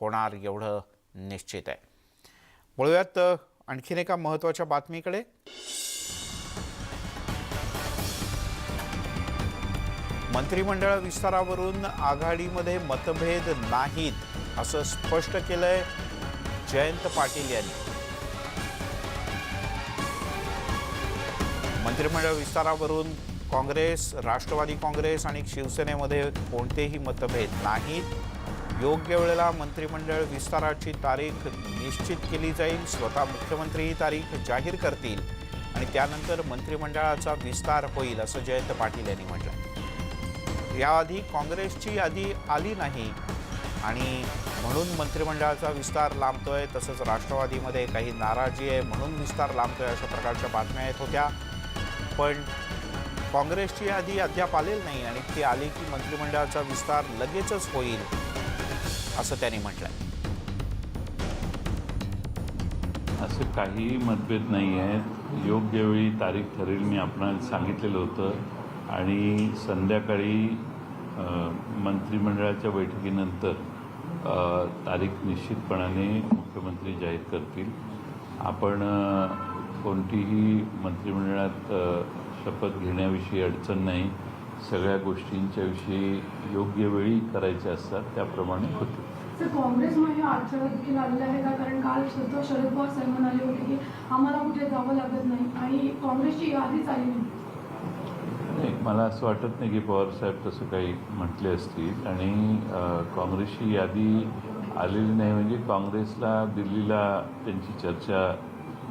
होणार एवढं निश्चित आहे. वळूयात आणखीन एका महत्त्वाच्या बातमीकडे. मंत्रिमंडळ विस्तारावरून आघाडीमध्ये मतभेद नाहीत असं स्पष्ट केलंय जयंत पाटील यांनी. मंत्रिमंडळ विस्तारावरून काँग्रेस राष्ट्रवादी काँग्रेस आणि शिवसेनेमध्ये कोणतेही मतभेद नाहीत. योग्य वेळेला मंत्रिमंडळ विस्ताराची तारीख निश्चित केली जाईल. स्वतः मुख्यमंत्री ही तारीख जाहीर करतील आणि त्यानंतर मंत्रिमंडळाचा विस्तार होईल असं जयंत पाटील यांनी म्हटलं. याआधी काँग्रेसची यादी आली नाही आणि म्हणून मंत्रिमंडळाचा विस्तार लांबतोय तसंच राष्ट्रवादीमध्ये काही नाराजी आहे म्हणून विस्तार लांबतोय अशा प्रकारच्या बातम्या येत होत्या. पण काँग्रेसची यादी अद्याप आलेली नाही आणि ती आली की मंत्रिमंडळाचा विस्तार लगेचच होईल असं त्यांनी म्हटलंय. असं काही मतभेद नाही आहेत. योग्य वेळी तारीख ठरेल मी आपणाला सांगितलेलं होतं. आणि संध्याकाळी मंत्रिमंडळाच्या बैठकीनंतर तारीख निश्चितपणाने मुख्यमंत्री जाहीर करतील. आपण कोणतीही मंत्रिमंडळात शपथ घेण्याविषयी अडचण नाही. सगळ्या गोष्टींच्या विषयी योग्य वेळी करायच्या असतात त्याप्रमाणे होते. सर काँग्रेसमध्ये अडचण देखील आलेल्या आहे का? कारण काल स्वतः शरद पवार साहेब म्हणाले होते की आम्हाला कुठे जावं लागत नाही आणि काँग्रेसची यादीच आली नाही. मला असं वाटत नाही की पवारसाहेब तसं काही म्हटले असतील. आणि काँग्रेसची यादी आलेली नाही म्हणजे काँग्रेसला दिल्लीला त्यांची चर्चा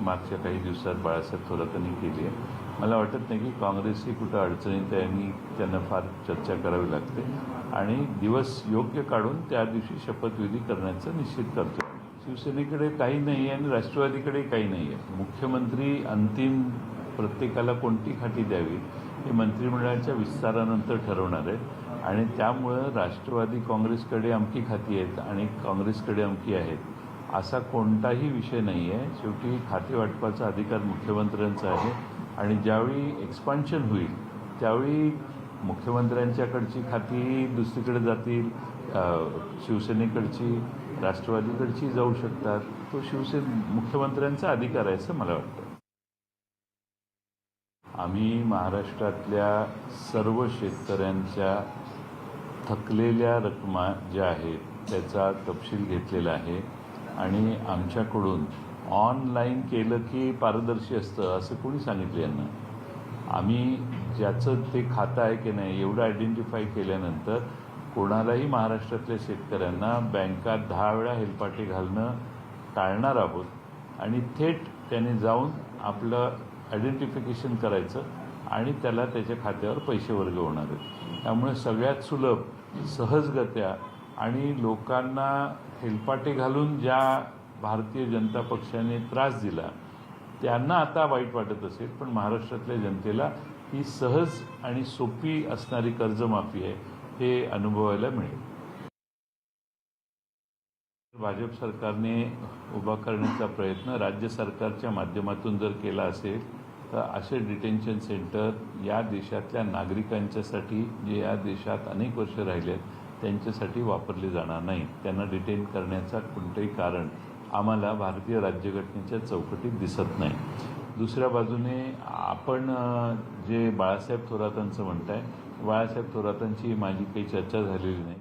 मागच्या काही दिवसात बाळासाहेब थोरातांनी केली आहे. मला वाटत नाही की काँग्रेस ही कुठं अडचणीत आहे आणि त्यांना फार चर्चा करावी लागते. आणि दिवस योग्य काढून त्या दिवशी शपथविधी करण्याचं निश्चित करतो. शिवसेनेकडे काही नाही आहे आणि राष्ट्रवादीकडे काही नाही आहे. मुख्यमंत्री अंतिम प्रत्येकाला कोणती खाती द्यावी हे मंत्रिमंडळाच्या विस्तारानंतर ठरवणार आहे आणि त्यामुळं राष्ट्रवादी काँग्रेसकडे अमकी खाती आहेत आणि काँग्रेसकडे अमकी आहेत. असा कोणताही विषय नाही आहे शेवटी खाते वाटपाचा अधिकार मुख्यमंत्र्यांचा आहे आणि ज्यावेळी एक्सपान्शन होईल त्यावेळी मुख्यमंत्र्यांच्याकडची खाती दुसरीकडे जातील शिवसेनेकडची राष्ट्रवादीकडची जाऊ शकतात. तो शिवसेने मुख्यमंत्र्यांचा अधिकार आहे असं मला वाटतं. आम्ही महाराष्ट्रातल्या सर्व शेतकऱ्यांच्या थकलेल्या रकमा ज्या आहेत त्याचा तपशील घेतलेला आहे. आणि आमच्याकडून ऑनलाईन केलं की पारदर्शी असतं असं कोणी सांगितलं यांना? आम्ही ज्याचं ते खातं आहे की नाही एवढं आयडेंटिफाय केल्यानंतर कोणालाही महाराष्ट्रातल्या शेतकऱ्यांना बँकात दहा वेळा हेलपाटे घालणं टाळणार आहोत. आणि थेट त्याने जाऊन आपलं आयडेंटिफिकेशन करायचं आणि त्याला त्याच्या खात्यावर पैसे वर्ग होणार आहेत. त्यामुळे सगळ्यात सुलभ सहजगत्या आणि लोकांना हेलपाटे घालून ज्या भारतीय जनता पक्षाने त्रास दिला त्यांना आता वाईट वाटत असेल पण महाराष्ट्रातल्या जनतेला ही सहज आणि सोपी असणारी कर्जमाफी आहे हे अनुभवायला मिळेल. भाजप सरकारने उभा करण्याचा प्रयत्न राज्य सरकारच्या माध्यमातून जर केला असेल तर असे डिटेन्शन सेंटर या देशातल्या नागरिकांच्यासाठी जे या देशात अनेक वर्ष राहिले आहेत त्यांच्यासाठी वापरले जाणार नाही. त्यांना डिटेन करण्याचा कोणतंही कारण आम्हाला भारतीय राज्यघटनेच्या चौकटीत दिसत नाही. दुसऱ्या बाजूने आपण जे बाळासाहेब थोरातांचं म्हणताय बाळासाहेब थोरातांची माझी काही चर्चा झालेली नाही.